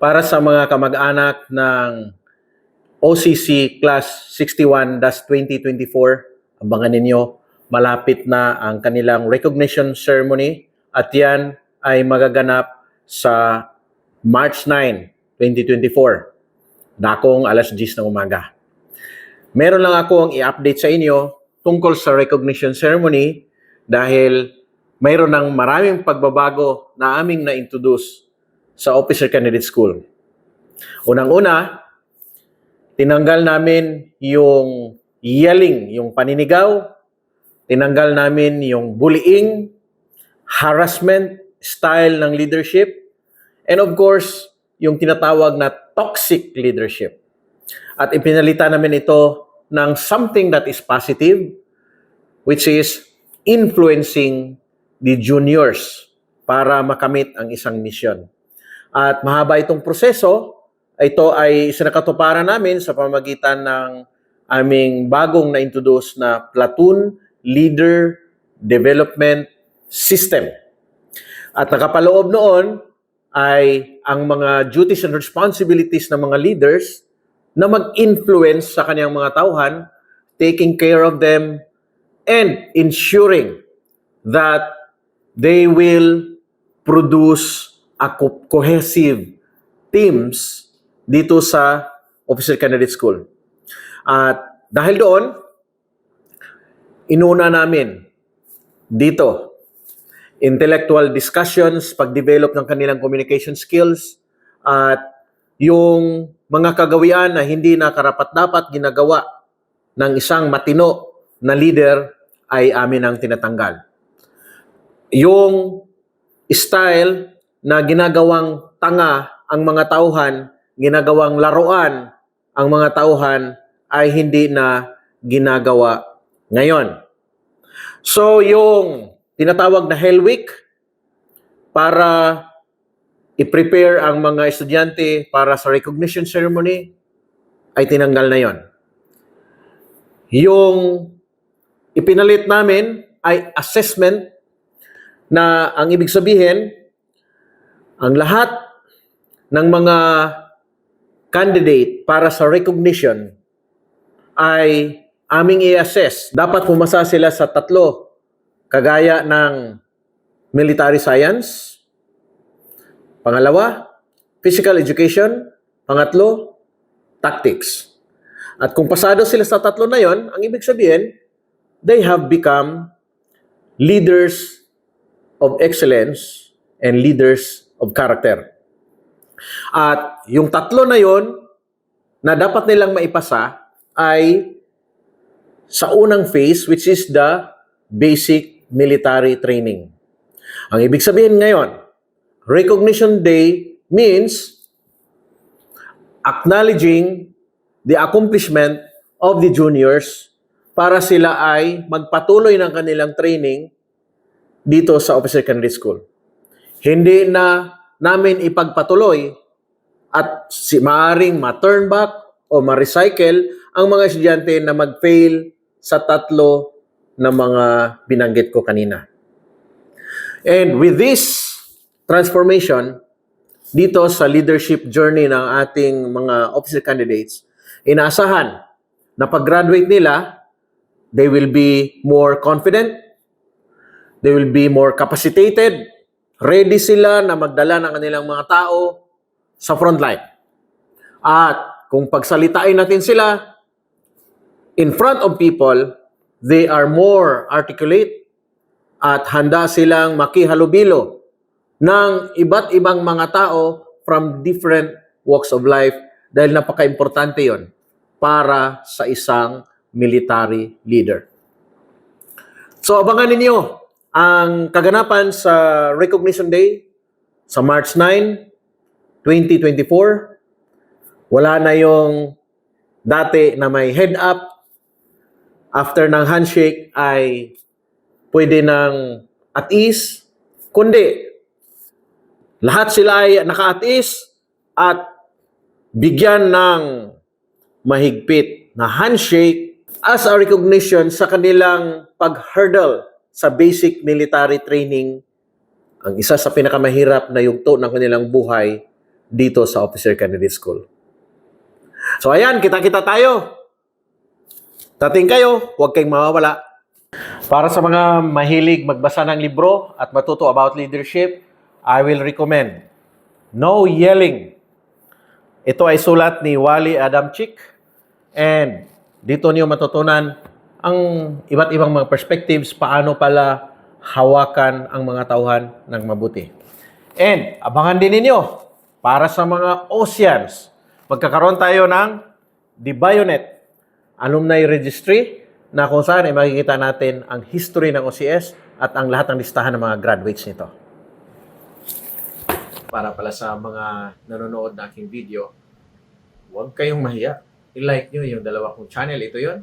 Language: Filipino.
para sa mga kamag-anak ng OCC Class 61-2024, abangan ninyo, malapit na ang kanilang recognition ceremony at yan ay magaganap sa March 9, 2024, dakong alas 10 ng umaga. Meron lang ako ang i-update sa inyo tungkol sa recognition ceremony dahil mayroon ng maraming pagbabago na aming na-introduce sa Officer Candidate School. Unang-una, tinanggal namin yung yelling, yung paninigaw, tinanggal namin yung bullying, harassment style ng leadership, and of course, yung tinatawag na toxic leadership. At ipinalitan namin ito ng something that is positive, which is influencing the juniors para makamit ang isang misyon. At mahaba itong proseso, ito ay isinakatuparan namin sa pamagitan ng aming bagong na-introduce na Platoon Leader Development System. At nakapaloob noon ay ang mga duties and responsibilities ng mga leaders na mag-influence sa kanyang mga tauhan, taking care of them, and ensuring that they will produce a co- cohesive teams dito sa Officer Candidate School. At dahil doon, inuna namin dito intellectual discussions, pag-develop ng kanilang communication skills, at yung mga kagawian na hindi na karapat-dapat ginagawa ng isang matino na leader ay amin ang tinatanggal. Yung style na ginagawang tanga ang mga tauhan, ginagawang laruan ang mga tauhan ay hindi na ginagawa ngayon. So yung tinatawag na Hell Week para i-prepare ang mga estudyante para sa recognition ceremony ay tinanggal na yon. Yung ipinalit namin ay assessment na ang ibig sabihin, ang lahat ng mga candidate para sa recognition ay aming i-assess. Dapat pumasa sila sa tatlo, kagaya ng military science, pangalawa, physical education, pangatlo, tactics. At kung pasado sila sa tatlo na yon, ang ibig sabihin, they have become leaders of excellence and leaders of character. At yung tatlo na yon na dapat nilang maipasa ay sa unang phase which is the basic military training. Ang ibig sabihin ngayon, recognition day means acknowledging the accomplishment of the juniors para sila ay magpatuloy ng kanilang training dito sa Officer Candidate School. Hindi na namin ipagpatuloy at si maaring ma-turn back o ma-recycle ang mga estudyante na mag-fail sa tatlo na mga binanggit ko kanina. And with this transformation, dito sa leadership journey ng ating mga officer candidates, inaasahan na pag-graduate nila, they will be more confident, they will be more capacitated, ready sila na magdala ng kanilang mga tao sa frontline. At kung pagsalitain natin sila in front of people, they are more articulate at handa silang makihalubilo ng iba't ibang mga tao from different walks of life dahil napaka-importante yon para sa isang military leader. So abangan ninyo ang kaganapan sa Recognition Day sa March 9, 2024. Wala na yung dati na may head up after ng handshake ay pwede ng at ease, kundi lahat sila ay naka-at ease at bigyan ng mahigpit na handshake as a recognition sa kanilang pag-hurdle sa basic military training, ang isa sa pinakamahirap na yugto ng kanilang buhay dito sa Officer Candidate School. So ayan, kita-kita tayo. Tating kayo, huwag kayong mawawala. Para sa mga mahilig magbasa ng libro at matuto about leadership, I will recommend No Yelling. Ito ay sulat ni Wally Adamczyk and dito niyo matutunan ang iba't ibang mga perspectives paano pala hawakan ang mga tauhan ng mabuti. And abangan din ninyo para sa mga Oceans. Magkakaroon tayo ng The Bayonet Alumni Registry na kung saan ay makikita natin ang history ng OCS at ang lahat ng listahan ng mga graduates nito. Para pala sa mga nanonood ng aking video, huwag kayong mahiya. I-like nyo yung dalawa kong channel. Ito yon